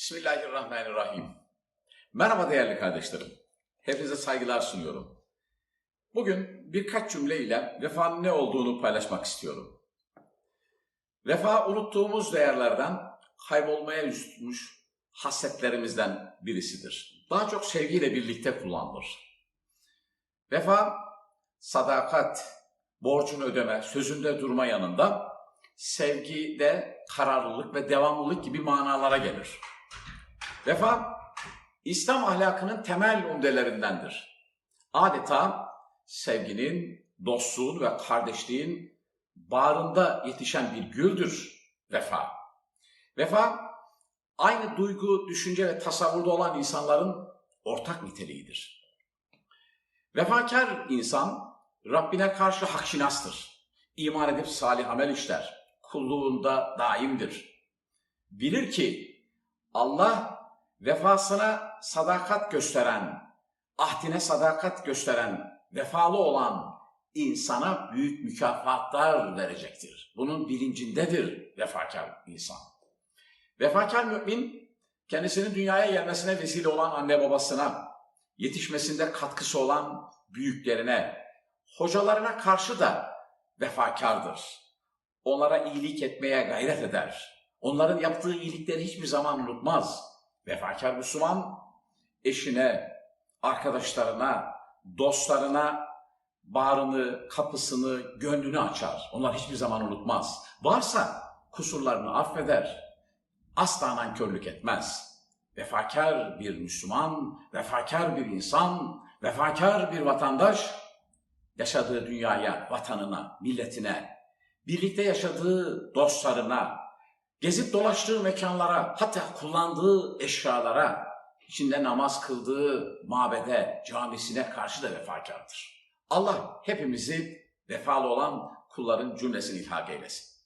Bismillahirrahmanirrahim. Merhaba değerli kardeşlerim. Hepinize saygılar sunuyorum. Bugün birkaç cümleyle vefanın ne olduğunu paylaşmak istiyorum. Vefa unuttuğumuz değerlerden kaybolmaya yüz tutmuş hasletlerimizden birisidir. Daha çok sevgiyle birlikte kullanılır. Vefa, sadakat, borcunu ödeme, sözünde durma yanında sevgide kararlılık ve devamlılık gibi manalara gelir. Vefa, İslam ahlakının temel umdelerindendir. Adeta sevginin, dostluğun ve kardeşliğin bağrında yetişen bir güldür vefa. Vefa, aynı duygu, düşünce ve tasavvurda olan insanların ortak niteliğidir. Vefakar insan, Rabbine karşı hakşinastır. İman edip salih amel işler. Kulluğunda daimdir. Bilir ki Allah vefasına sadakat gösteren, ahdine sadakat gösteren, vefalı olan insana büyük mükafatlar verecektir. Bunun bilincindedir vefakar insan. Vefakar mümin, kendisinin dünyaya gelmesine vesile olan anne babasına, yetişmesinde katkısı olan büyüklerine, hocalarına karşı da vefakardır. Onlara iyilik etmeye gayret eder. Onların yaptığı iyilikleri hiçbir zaman unutmaz. Vefakar Müslüman eşine, arkadaşlarına, dostlarına bağrını, kapısını, gönlünü açar. Onlar hiçbir zaman unutmaz. Varsa kusurlarını affeder. Asla nankörlük etmez. Vefakar bir Müslüman, vefakar bir insan, vefakar bir vatandaş yaşadığı dünyaya, vatanına, milletine, birlikte yaşadığı dostlarına, gezip dolaştığı mekanlara, hatta kullandığı eşyalara, içinde namaz kıldığı mabede, camisine karşı da vefakardır. Allah hepimizi vefalı olan kulların cümlesini ilhak eylesin.